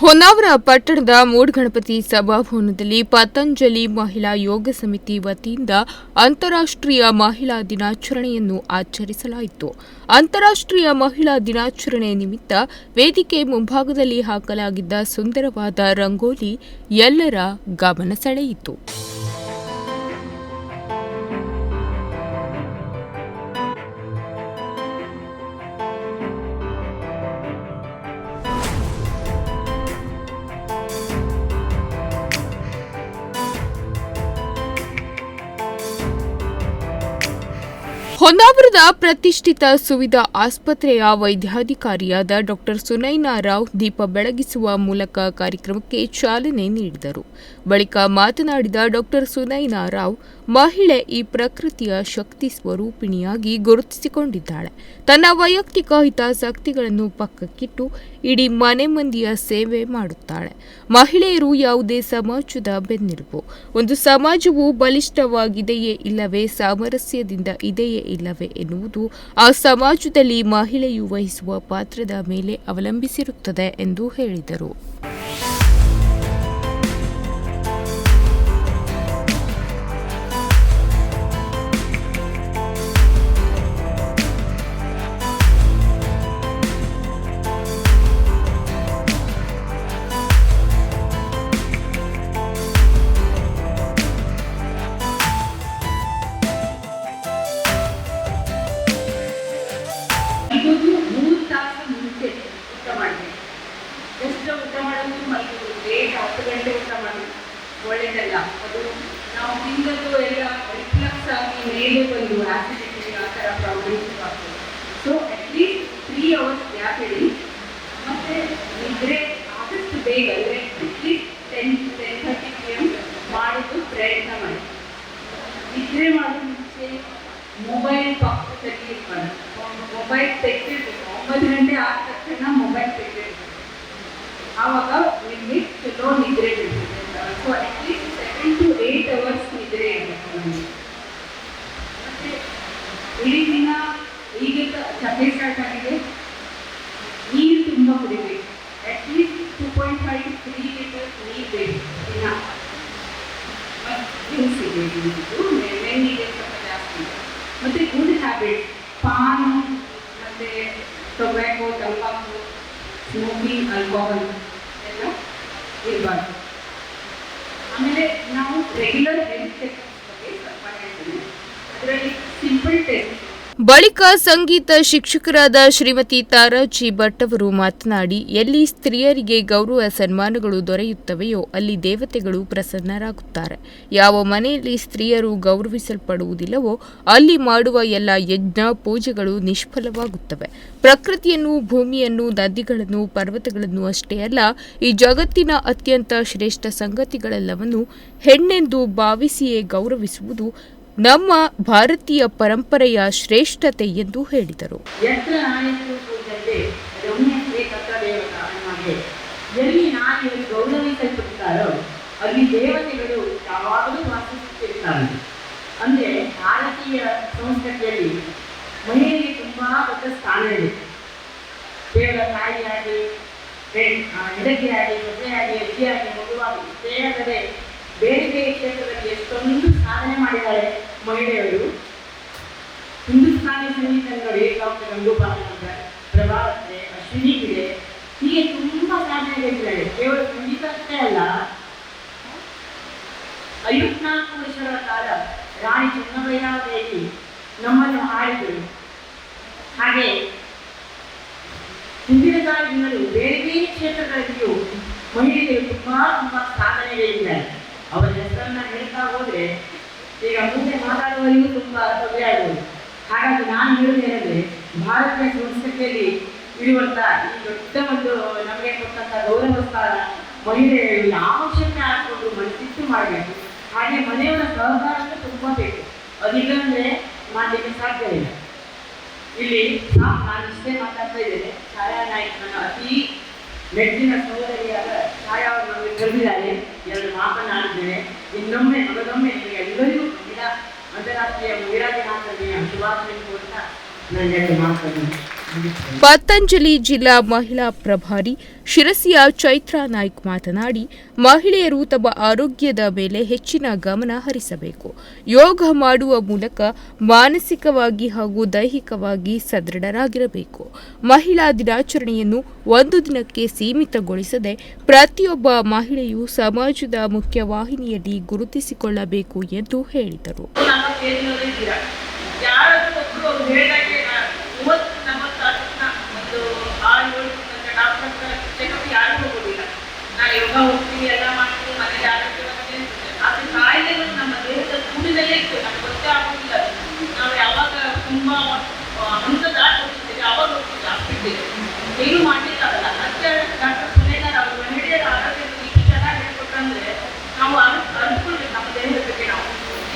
ಹೊನ್ನಾವರ ಪಟ್ಟಣದ ಮೂಡ್ಗಣಪತಿ ಸಭಾಭವನದಲ್ಲಿ ಪತಂಜಲಿ ಮಹಿಳಾ ಯೋಗ ಸಮಿತಿ ವತಿಯಿಂದ ಅಂತಾರಾಷ್ಟ್ರೀಯ ಮಹಿಳಾ ದಿನಾಚರಣೆಯನ್ನು ಆಚರಿಸಲಾಯಿತು. ಅಂತಾರಾಷ್ಟ್ರೀಯ ಮಹಿಳಾ ದಿನಾಚರಣೆ ನಿಮಿತ್ತ ವೇದಿಕೆ ಮುಂಭಾಗದಲ್ಲಿ ಹಾಕಲಾಗಿದ್ದ ಸುಂದರವಾದ ರಂಗೋಲಿ ಎಲ್ಲರ ಗಮನ ಸೆಳೆಯಿತು. ಹೊನ್ನಾವರದ ಪ್ರತಿಷ್ಠಿತ ಸುವಿಧಾ ಆಸ್ಪತ್ರೆಯ ವೈದ್ಯಾಧಿಕಾರಿಯಾದ ಡಾಕ್ಟರ್ ಸುನೈನಾ ರಾವ್ ದೀಪ ಬೆಳಗಿಸುವ ಮೂಲಕ ಕಾರ್ಯಕ್ರಮಕ್ಕೆ ಚಾಲನೆ ನೀಡಿದರು. ಬಳಿಕ ಮಾತನಾಡಿದ ಡಾಕ್ಟರ್ ಸುನೈನಾ ರಾವ್ ಮಹಿಳೆ ಈ ಪ್ರಕೃತಿಯ ಶಕ್ತಿ ಸ್ವರೂಪಿಣಿಯಾಗಿ ಗುರುತಿಸಿಕೊಂಡಿದ್ದಾಳೆ. ತನ್ನ ವೈಯಕ್ತಿಕ ಹಿತಾಸಕ್ತಿಗಳನ್ನು ಪಕ್ಕಕ್ಕಿಟ್ಟು ಇಡೀ ಮನೆ ಮಂದಿಯ ಸೇವೆ ಮಾಡುತ್ತಾಳೆ. ಮಹಿಳೆಯರು ಯಾವುದೇ ಸಮಾಜದ ಬೆನ್ನೆಲುಬು ಒಂದು ಸಮಾಜವು ಬಲಿಷ್ಠವಾಗಿದೆಯೇ ಇಲ್ಲವೇ ಸಾಮರಸ್ಯದಿಂದ ಇದೆಯೇ ಇಲ್ಲವೇ ಎನ್ನುವುದು ಆ ಸಮಾಜದಲ್ಲಿ ಮಹಿಳೆಯು ವಹಿಸುವ ಪಾತ್ರದ ಮೇಲೆ ಅವಲಂಬಿಸಿರುತ್ತದೆ ಎಂದು ಹೇಳಿದರು. ಆಗಿ ಮೇಲೆ ಬಂದು ಆಸಿಡಿಟಿ ಆ ಥರ ಪ್ರಾಬ್ಲಮ್ಸ್ ಆಗ್ತದೆ so at least three hours gap ಇಡಿ ಮತ್ತು ನಿದ್ರೆ ಆದಷ್ಟು ಬೇಗ ಅಂದರೆ at least ten ten thirty P M ಮಾಡೋದು ಪ್ರಯತ್ನ ಮಾಡಿ ನಿದ್ರೆ ಮಾಡೋ ಮುಂಚೆ ಮೊಬೈಲ್ ಪಕ್ಕದಲ್ಲಿ ಇರ್ಬಾರ್ದು ಮೊಬೈಲ್ ತೆಗೆದಿರ್ಬೇಕು ಒಂಬತ್ತು ಗಂಟೆ ಆದ ತಕ್ಷಣ ಮೊಬೈಲ್ ತೆಗೆದಿರ್ಬೇಕು ಆವಾಗ ನಿಮಗೆ ಚಲೋ ನಿದ್ರೆ ಬೀಳ್ತದೆ so at least seven to eight hours ನಿದ್ರೆ ಇರಬೇಕು ನಮಗೆ ಮತ್ತೆ ಇಡೀ ದಿನ ಈಗ ಚಪ್ಪೆ ಸ್ಟಾರ್ಟ್ ಆಗಿದೆ. ನೀರು ತುಂಬ ಕುಡಿಬೇಕು. At least two point five three litres ನೀರು ಬೇಕು ದಿನ. ಜ್ಯೂಸ್ ಇದೆ ಮೆನ್ನಿಗೆ ಸ್ವಲ್ಪ ಜಾಸ್ತಿ ಇದೆ. ಮತ್ತು ಗುಡ್ ಹ್ಯಾಬಿಟ್ ಪಾನ್, ಮತ್ತು ಟೊಬ್ಯಾಕೊ ತಂಬಾಕು ಸ್ಮೋಕಿಂಗ್ ಆಲ್ಕೋಹಾಲ್ ಎಲ್ಲ ಇರಬಾರ್ದು. ಆಮೇಲೆ ನಾವು ರೆಗ್ಯುಲರ್ ಹೆಲ್ತ್ ಚೆಕಪ್ಸ್ ಬಗ್ಗೆ ಸ್ವಲ್ಪ ಹೇಳ್ತೀನಿ. ಅದರಲ್ಲಿ ಬಳಿಕ ಸಂಗೀತ ಶಿಕ್ಷಕರಾದ ಶ್ರೀಮತಿ ತಾರಾಜಿ ಭಟ್ ಅವರು ಮಾತನಾಡಿ, ಎಲ್ಲಿ ಸ್ತ್ರೀಯರಿಗೆ ಗೌರವ ಸನ್ಮಾನಗಳು ದೊರೆಯುತ್ತವೆಯೋ ಅಲ್ಲಿ ದೇವತೆಗಳು ಪ್ರಸನ್ನರಾಗುತ್ತಾರೆ. ಯಾವ ಮನೆಯಲ್ಲಿ ಸ್ತ್ರೀಯರು ಗೌರವಿಸಲ್ಪಡುವುದಿಲ್ಲವೋ ಅಲ್ಲಿ ಮಾಡುವ ಎಲ್ಲ ಯಜ್ಞ ಪೂಜೆಗಳು ನಿಷ್ಫಲವಾಗುತ್ತವೆ. ಪ್ರಕೃತಿಯನ್ನು, ಭೂಮಿಯನ್ನು, ನದಿಗಳನ್ನು, ಪರ್ವತಗಳನ್ನು ಅಷ್ಟೇ ಅಲ್ಲ, ಈ ಜಗತ್ತಿನ ಅತ್ಯಂತ ಶ್ರೇಷ್ಠ ಸಂಗತಿಗಳೆಲ್ಲವನ್ನು ಹೆಣ್ಣೆಂದು ಭಾವಿಸಿಯೇ ಗೌರವಿಸುವುದು ನಮ್ಮ ಭಾರತೀಯ ಪರಂಪರೆಯ ಶ್ರೇಷ್ಠತೆ ಎಂದು ಹೇಳಿದರು. ಅಲ್ಲಿ ದೇವತೆಗಳು ಯಾವಾಗಲೂ ವಾಸಿಸುತ್ತಿರ್ತಾರೆ ಅಂದರೆ ಭಾರತೀಯ ಸಂಸ್ಕೃತಿಯಲ್ಲಿ ಮಹಿಳೆಗೆ ತುಂಬ ದೊಡ್ಡ ಸ್ಥಾನ ಇದೆ. ದೇವರ ತಾಯಿಯಾಗಿ ಮದುವೆಯಾಗಿ ಮಗುವಾಗಿ ಅಲ್ಲದೆ ಬೇರೆ ಬೇರೆ ಕ್ಷೇತ್ರದಲ್ಲಿ ಎಷ್ಟೊಂದು ಸಾಧನೆ ಮಾಡಿದ್ದಾರೆ ಮಹಿಳೆಯರು. ಹಿಂದೂಸ್ತಾನಿ ಸಂಗೀತ ನೋಡಿ ಡಾಕ್ಟರ್ ಗಂಗೋಪಾಲ್ ಅಂತ ಪ್ರಭಾವತೆ ಅಶ್ವಿನಿ ಹೀಗೆ ತುಂಬ ಸಾಧನೆಗಳಿದ್ದಾರೆ ಕೇವಲ ಸಂಗೀತ ಅಷ್ಟೇ ಅಲ್ಲ, ಐವತ್ನಾಲ್ಕು ವರ್ಷಗಳ ಕಾಲ ರಾಣಿ ಚೆನ್ನಬಯ್ಯ ದೇವಿ ನಮ್ಮನ್ನು ಆಳಿದರು ಹಾಗೆ ಹಿಂದಿನ ಕಾಲದಿಂದಲೂ ಬೇರೆ ಬೇರೆ ಕ್ಷೇತ್ರಗಳಲ್ಲಿಯೂ ಮಹಿಳೆಯರು ತುಂಬಾ ತುಂಬಾ ಸಾಧನೆಗಳಿದ್ದಾರೆ. ಅವರ ಹೆಸರನ್ನ ಹೇಳ್ತಾ ಹೋದ್ರೆ, ಈಗ ಮುಂದೆ ಮಾತಾಡುವವರಿಗೂ ತುಂಬಾ ತೊಂದರೆ ಆಗ್ಬೋದು ಹಾಗಾಗಿ ನಾನು ಹೇಳುವುದೇನೆಂದ್ರೆ ಭಾರತೀಯ ಸಂಸ್ಕೃತಿಯಲ್ಲಿ ಇರುವಂತ ಈ ದೊಡ್ಡ ಒಂದು ನಮಗೆ ಕೊಟ್ಟಂತ ಗೌರವ ಸ್ಥಾನ ಮಹಿಳೆಯರು ಯಾವ ಶಕ್ತಿ ಹಾಕೊಂಡು ಮನಸ್ಸಿಟ್ಟು ಮಾಡಬೇಕು. ಹಾಗೆ ಮನೆಯವರ ಸಹಕಾರ ತುಂಬಾ ಬೇಕು. ಅದಿಲ್ಲಂದ್ರೆ ಮಾಡಲಿಕ್ಕೆ ಇಲ್ಲ. ಇಲ್ಲಿ ನಾ- ನಾನು ಇಷ್ಟೇ ಮಾತಾಡ್ತಾ ಇದ್ದೇನೆ. ಛಾಯಾ ನಾಯಕ್ ನನ್ನ ಅತಿ ಮೆಚ್ಚಿನ ಸಹೋದರಿಯಾದ ಛಾಯಾ ಅವರು ನಮಗೆ ಕರೆದಿದ್ದಾರೆ. ಮಾತನಾಡಿದ್ದೇನೆ ಇನ್ನೊಮ್ಮೆ ಮಗದೊಮ್ಮೆ ಎಲ್ಲರಿಗೂ ಮಹಿಳಾ ಅಂತಾರಾಷ್ಟ್ರೀಯ ಮಹಿಳಾ ದಿನಾಚರಣೆಯ ಶುಭಾಶಯ ಕೋರ್ತಾ ನನ್ನ ಎರಡು ಪತಂಜಲಿ ಜಿಲ್ಲಾ ಮಹಿಳಾ ಪ್ರಭಾರಿ ಶಿರಸಿಯ ಚೈತ್ರಾ ನಾಯ್ಕ್ ಮಾತನಾಡಿ, ಮಹಿಳೆಯರು ತಮ್ಮ ಆರೋಗ್ಯದ ಮೇಲೆ ಹೆಚ್ಚಿನ ಗಮನ ಹರಿಸಬೇಕು. ಯೋಗ ಮಾಡುವ ಮೂಲಕ ಮಾನಸಿಕವಾಗಿ ಹಾಗೂ ದೈಹಿಕವಾಗಿ ಸದೃಢರಾಗಿರಬೇಕು. ಮಹಿಳಾ ದಿನಾಚರಣೆಯನ್ನು ಒಂದು ದಿನಕ್ಕೆ ಸೀಮಿತಗೊಳಿಸದೆ ಪ್ರತಿಯೊಬ್ಬ ಮಹಿಳೆಯು ಸಮಾಜದ ಮುಖ್ಯವಾಹಿನಿಯಲ್ಲಿ ಗುರುತಿಸಿಕೊಳ್ಳಬೇಕು ಎಂದು ಹೇಳಿದರು ನಮ್ಮ ಕೇಂದ್ರದಲ್ಲಿ ಇದ್ದೀರಾ ಯಾರಾದ್ರೂ ಒಬ್ರು ಅವ್ರು ಹೇಳಿದಾಗೆ ನಾ- ಮೂವತ್ತು ನಲವತ್ತು ವರ್ಷ ಒಂದು ಆರು ಏಳು ತನಕ ಡಾಕ್ಟರ್ ಹತ್ರ ಚೆಕಪ್ ಯಾರು ಹೋಗೋದಿಲ್ಲ ನಾನು ಯೋಗ ಹೋಗ್ತೀವಿ ಎಲ್ಲ ಮಾಡ್ತೀವಿ ಮನೇಲಿ ಆರೋಗ್ಯವಾಗಿ ಆದ್ರೆ ಕಾಯಿಲೆಗಳು ನಮ್ಮ ದೇಹದ ಕೂಡಿನಲ್ಲೇ ಇತ್ತು ನಮ್ಗೆ ಗೊತ್ತೇ ಆಗೋದಿಲ್ಲ ಅದು. ನಾವು ಯಾವಾಗ ತುಂಬಾ ಆ, ಹಂತ ದಾಟಿ ಹೋಗ್ತಿದ್ದೀವಿ ಅವಾಗ ಹೋಗ್ತೀವಿ ಹಾಸ್ಪಿಟ್ಲಿಗೆ ಏನು ಮಾಡ್ಲಿಕ್ಕಾಗಲ್ಲ ಅದಕ್ಕೆ ಡಾಕ್ಟರ್ ಸುನೇಂದ್ರ ಅವರು ಮಹಿಳೆಯರ ಆರೋಗ್ಯ ಇಷ್ಟು ಚೆನ್ನಾಗಿ ಹೇಳ್ಕೊಟ್ರಂದ್ರೆ ನಾವು ಅರ್ ಅರ್ತ್ಕೊಳ್ಬೇಕು ನಮ್ಮ ದೇಹದ ಬಗ್ಗೆ ನಾವು.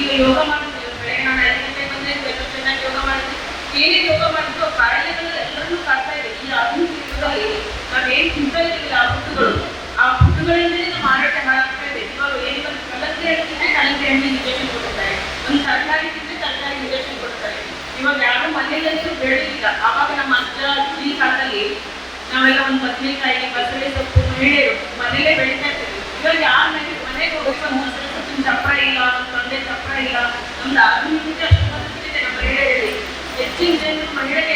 ಈಗ ಯೋಗ ಮಾಡ್ತೀವಿ ಬೆಳಗ್ಗೆ ನಾನು ಐದು ಬಂದ್ರೆ ಚೆನ್ನಾಗಿ ಯೋಗ ಮಾಡ್ತೀವಿ ಏನೇ ಯೋಗ ಮಾಡಿದ್ರು ಕಾಯಿಲೆಗಳು ಎಲ್ಲರನ್ನೂ ಕಾಡ್ತಾ ಇದೆ. ಈ ಆಧುನಿಕ ಯುಗದಲ್ಲಿ ನಾವೇನು ತಿಂತಾ ಇದ್ದೀವಿ ಆ ಫುಡ್ಗಳು ಆ ಫುಡ್ಗಳಿಂದಲೇ ನಮ್ಮ ಆರೋಗ್ಯ ಇದೆ. ಇವಾಗ ಏನು ಬಂದು ಕಲ್ಲಂಗಡಿ ಹಣ್ಣು ಇಂಜೆಕ್ಷನ್ ಕೊಡ್ತಾರೆ ಒಂದು ತರಕಾರಿ ತಿಂದ್ರೆ ತರಕಾರಿ ಇಂಜೆಕ್ಷನ್ ಕೊಡ್ತಾರೆ ಇವಾಗ ಯಾರು ಮನೆಯಲ್ಲಂತೂ ಬೆಳೆದಿಲ್ಲ. ಆವಾಗ ನಮ್ಮ ಅಜ್ಜ ಈ ಕಾಲದಲ್ಲಿ ನಾವೆಲ್ಲ ಒಂದು ಬದನೆಕಾಯಿ, ಬಸಳೆ ಸೊಪ್ಪು ಮಹಿಳೆಯರು ಜನರು ಮಹಿಳೆಗೆ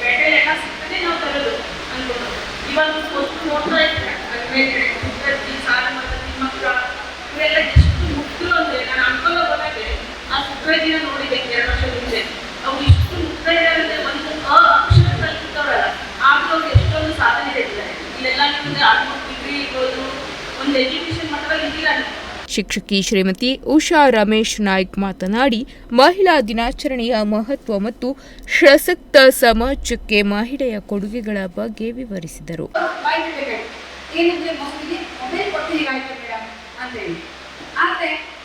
ಬೇಟೆ ಲೆಕ್ಕ ಸಿಗ್ತದೆ, ನಾವು ತರೋದು ಅನ್ಕೊಂಡು ಇವಾಗ ವಸ್ತು ನೋಡ್ತಾ ಇದ್ದಾರೆ ಕುಕ್ಕರ್ಜಿ ಸಾಲು ಮತ್ತು ತಿಮ್ಮಕ್ಕ ಇವರೆಲ್ಲ ಎಷ್ಟು ಮುಗ್ಧರು ಅಂದ್ರೆ, ನಾನು ಅಂಕಲ್ ಹೋದಾಗೆ ಆ ಸುಗ್ರಜಿನ ನೋಡಿದೆ ಎರಡು ವರ್ಷದ ಹಿಂದೆ ಅವ್ರು ಇಷ್ಟು ಮುಗ್ಧ ಇದ್ದಾರೆ ಒಂದು ಅಕ್ಷರ ಕಲ್ತಿದ್ದವರಲ್ಲ ಆದ್ರೂ ಎಷ್ಟೊಂದು ಸಾಧನೆ ಮಾಡಿದ್ದಾರೆ ಇಲ್ಲೆಲ್ಲ ನಿಮಗೆ ಡಿಗ್ರಿ ಒಂದು ಎಜುಕೇಶನ್ ಮಟ್ಟವಾಗಿ ನೀವು ಶಿಕ್ಷಕಿ ಶ್ರೀಮತಿ ಉಷಾ ರಮೇಶ್ ನಾಯ್ಕ್ ಮಾತನಾಡಿ, ಮಹಿಳಾ ದಿನಾಚರಣೆಯ ಮಹತ್ವ ಮತ್ತು ಸಶಕ್ತ ಸಮಾಜಕ್ಕೆ ಮಹಿಳೆಯ ಕೊಡುಗೆಗಳ ಬಗ್ಗೆ ವಿವರಿಸಿದರು.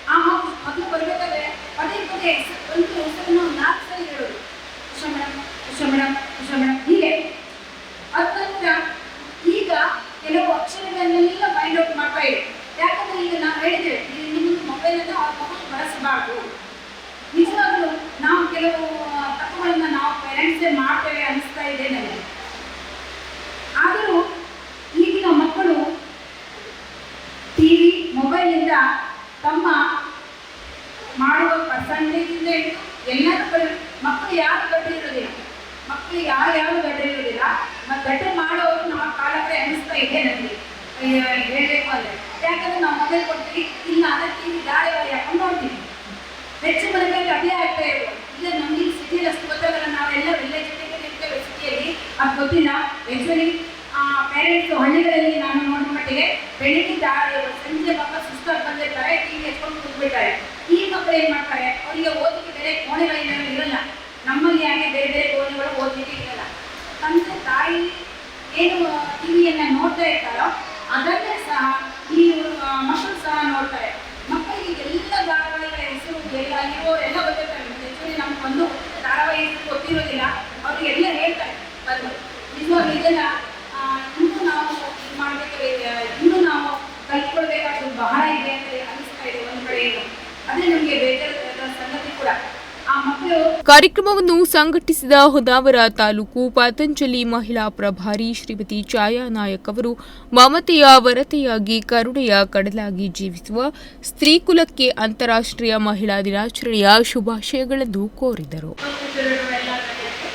ಆ ಮಗು ಮಗು ಬರ್ಬೇಕಾದ್ರೆ ಪದೇ ಪದೇ ಒಂದು ಸಲ ಹೇಳೋದು Usha madam Usha madam Usha madam ಹೀಗೆ ಅದ ನಂತರ ಈಗ ಕೆಲವು ಅಕ್ಷರಗಳನ್ನೆಲ್ಲ ಫೈಂಡ್ ಔಟ್ ಮಾಡ್ತಾ ಇದೆ ಯಾಕಂದ್ರೆ ಈಗ ನಾವು ಹೇಳಿದ್ದೇವೆ ನಿಮ್ಮದು ಮೊಬೈಲನ್ನು ಅವ್ರ ಮಗು ಬಳಸಬಾರ್ದು ನಿಜವಾಗ್ಲೂ ನಾವು ಕೆಲವು ತಪ್ಪುಗಳನ್ನ ನಾವು ಪೇರೆಂಟ್ಸೇ ಮಾಡ್ತೇವೆ ಅನಿಸ್ತಾ ಇದೆ ನನಗೆ ಆದರೂ ಈಗಿನ ಮಕ್ಕಳು ಟಿವಿ ಮೊಬೈಲಿಂದ ತಮ್ಮ ಮಾಡುವ ಪರ್ಸಂಟೇಜಿಂದ ಹಿಡಿದು ಎಲ್ಲರೂ ಕಡೆ ಮಕ್ಕಳು ಯಾರು ಗಡ್ಡ ಇರೋದಿಲ್ಲ ಮಕ್ಕಳು ಯಾರು ಯಾರು ಗಡ್ಡ ಇರೋದಿಲ್ಲ ಮತ್ತು ಗಡ್ಡ ಮಾಡೋರು ನಮ್ಮ ಕಾಲಕ್ಕೆ ಅನಿಸ್ತಾ ಇದೆ ನನಗೆ ಅಯ್ಯೋ, ಹೇಳ್ಬೇಕು ಅಂದರೆ ಯಾಕಂದ್ರೆ ನಾವು ಮೊಬೈಲ್ ಕೊಡ್ತೀವಿ, ಇಲ್ಲ ಅದಕ್ಕೆ ಟಿವಿ ಧಾರಾವಾಹಿ ಹಾಕೊಂಡು ನೋಡ್ತೀವಿ. ಹೆಚ್ಚು ಮನೆಗಳಲ್ಲಿ ಅದೇ ಆಗ್ತಾ ಇರೋದು. ಈಗ ನಮಗೆ ಸಿಟಿಯಲ್ಲಿ ಅಷ್ಟು ಗೊತ್ತಾಗಲ್ಲ, ನಾವೆಲ್ಲ ವಿಲೇಜ್ ಇರ್ತೇವೆ ಸಿಟಿಯಲ್ಲಿ. ಅದು ಗೊತ್ತಿಲ್ಲ. ಆ್ಯಕ್ಚುಲಿ ಪೇರೆಂಟ್ಸು ಹಳ್ಳಿಗಳಲ್ಲಿ ನಾನು ನೋಡಿದ ಮಟ್ಟಿಗೆ ಬೆಳಿಗ್ಗೆ ದಾಳಿ ಸಂಜೆ ಮಕ್ಕಳು ಸುಸ್ತಾಗಿ ಬಂದಿರ್ತಾರೆ ಟಿವಿ ಹಚ್ಕೊಂಡು ಕೂತ್ಬಿಡ್ತಾರೆ. ಈ ಮಕ್ಕಳು ಏನು ಮಾಡ್ತಾರೆ? ಅವರಿಗೆ ಓದಲಿಕ್ಕೆ ಬೇರೆ ಕೋಣೆಗಳಿಲ್ಲ ಇರಲ್ಲ. ನಮ್ಮಲ್ಲಿ ಯಾಕೆ ಬೇರೆ ಬೇರೆ ಕೋಣೆಗಳು ಓದಲಿಕ್ಕೆ ಇರಲ್ಲ? ತಂದೆ ತಾಯಿ ಏನು ಟಿವಿಯನ್ನು ನೋಡ್ತಾ ಇರ್ತಾರೋ ಅದನ್ನೇ ಸಹ ಈ ಮಕ್ಕಳು ಸಹ ನೋಡ್ತಾರೆ. ಮಕ್ಕಳಿಗೆ ಎಲ್ಲ ಧಾರಾವಾಹಿಗಳ ಹೆಸರು ಇರೋ ಎಲ್ಲ ಗೊತ್ತಿರ್ತಾರೆ ನಮ್ಗೆ ಒಂದು ಧಾರಾವಾಹಿ ಗೊತ್ತಿರೋದಿಲ್ಲ. ಅವ್ರಿಗೆಲ್ಲ ಹೇಳ್ತಾರೆ. ಬಂದು. ನಿಜವಾಗಿ ಇದೆಲ್ಲ ಇನ್ನೂ ನಾವು ಮಾಡಬೇಕು ಇನ್ನೂ ನಾವು ಕಲ್ತ್ಕೊಳ್ಬೇಕಾದ್ದು ಬಹಳ ಇದೆ ಅಂತ ಅನಿಸ್ತಾ ಇದೆ ಒಂದು ಕಡೆ ಅದೇ ನಮಗೆ ಬೇಜಾರದ ಸಂಗತಿ ಕೂಡ ಆ ಮಕ್ಕಳು ಕಾರ್ಯಕ್ರಮವನ್ನು ಸಂಘಟಿಸಿದ ಹೊದಾವರ ತಾಲೂಕು ಪತಂಜಲಿ ಮಹಿಳಾ ಪ್ರಭಾರಿ ಶ್ರೀಮತಿ ಛಾಯಾ ನಾಯಕ್ ಅವರು ಮಮತೆಯ ವರತೆಯಾಗಿ ಕರುಣೆಯ ಕಡಲಾಗಿ ಜೀವಿಸುವ ಸ್ತ್ರೀಕುಲಕ್ಕೆ ಅಂತಾರಾಷ್ಟ್ರೀಯ ಮಹಿಳಾ ದಿನಾಚರಣೆಯ ಶುಭಾಶಯಗಳನ್ನು ಕೋರಿದರು ಉಪಸ್ಥಿತರಿರುವ ಎಲ್ಲ ಗಣ್ಯರಿಗೆ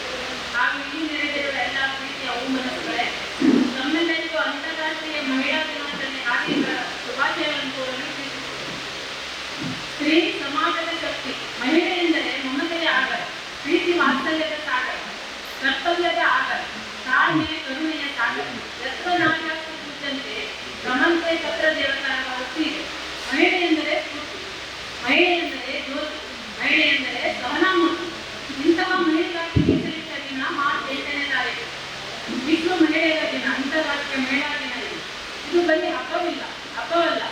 ಹಾಗೂ ಇಲ್ಲಿ ನೆರೆದಿರುವ ಎಲ್ಲ ಪ್ರೀತಿಯ ಮನಸ್ಸುಗಳೇ ನಮ್ಮೆಲ್ಲರಿಗೂ ಅಂತಾರಾಷ್ಟ್ರೀಯ ಮಹಿಳಾ ದಿನಾಚರಣೆ ಹಾರ್ದಿಕ ಶುಭಾಶಯಗಳನ್ನು ಕೋರಲು ಇಚ್ಛಿಸುತ್ತೇನೆ. ಸ್ತ್ರೀ ಸಮಾಜದ ಶಕ್ತಿ ಮಹಿಳೆ ಎಂದರೆ ಮಮತೆಯ ಆಗರ ಪ್ರೀತಿ ವಾತ್ಸಲ್ಯದ ಸಾಗರ ಕರ್ತವ್ಯದ ಆಗರ ತಾಳ್ಮೆ ಕರುಣೆಯ ಸಾಗರ ಯತ್ವನಾಶಾಸ್ತ್ರ ಕುರಿತಂತೆ ರಮಂತೆ ಪತ್ರ ದೇವತಾರ ವೃತ್ತಿ ಇದೆ. ಮಹಿಳೆ ಎಂದರೆ ಮಹಿಳೆ ಎಂದರೆ ಜ್ಯೋತಿ ಮಹಿಳೆ ಎಂದರೆ ಸಹನಾಮೂರ್ತಿ ಇಂತಹ ಮಹಿಳೆಗಾಗಿ ಮೀಸಲಿಟ್ಟ ದಿನ ಮಾರ್ಚ್ ಎಂಟನೇ ತಾರೀಕು. ವಿಶ್ವ ಮಹಿಳೆಯರ ದಿನ ಅಂತಾರಾಷ್ಟ್ರೀಯ ಮಹಿಳಾ ದಿನ ಇದು. ಬರೀ ಹಬ್ಬವಿಲ್ಲ, ಹಬ್ಬವಲ್ಲ.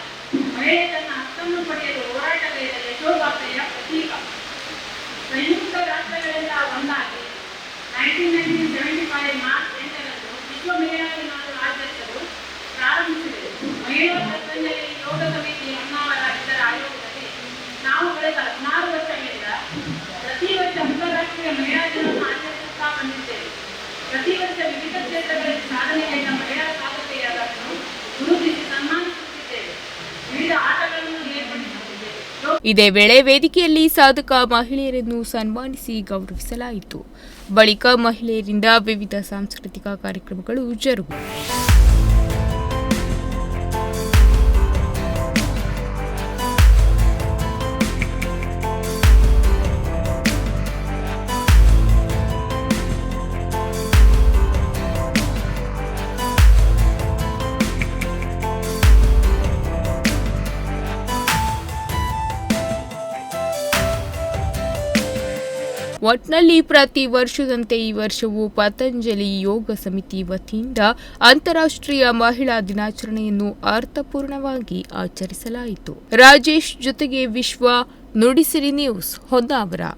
ಮಹಿಳೆ ತನ್ನ ಹಕ್ಕನ್ನು ಪಡೆಯಲು ಹೋರಾಟಗಾರರ ಯಶೋಗಾಥೆಯ ಪ್ರತೀಕ ಇದೇ ವೇಳೆ ವೇದಿಕೆಯಲ್ಲಿ ಸಾಧಕ ಮಹಿಳೆಯರನ್ನು ಸನ್ಮಾನಿಸಿ ಗೌರವಿಸಲಾಯಿತು. ಬಳಿಕ ಮಹಿಳೆಯರಿಂದ ವಿವಿಧ ಸಾಂಸ್ಕೃತಿಕ ಕಾರ್ಯಕ್ರಮಗಳು ಜರುಗಿದವು ಒಟ್ನಲ್ಲಿ ಪ್ರತಿ ವರ್ಷದಂತೆ ಈ ವರ್ಷವೂ ಪತಂಜಲಿ ಯೋಗ ಸಮಿತಿ ವತಿಯಿಂದ ಅಂತಾರಾಷ್ಟ್ರೀಯ ಮಹಿಳಾ ದಿನಾಚರಣೆಯನ್ನು ಅರ್ಥಪೂರ್ಣವಾಗಿ ಆಚರಿಸಲಾಯಿತು. ರಾಜೇಶ್ ಜೊತೆಗೆ ವಿಶ್ವ ನುಡಿಸಿರಿ ನ್ಯೂಸ್, ಹೊನ್ನಾವರ.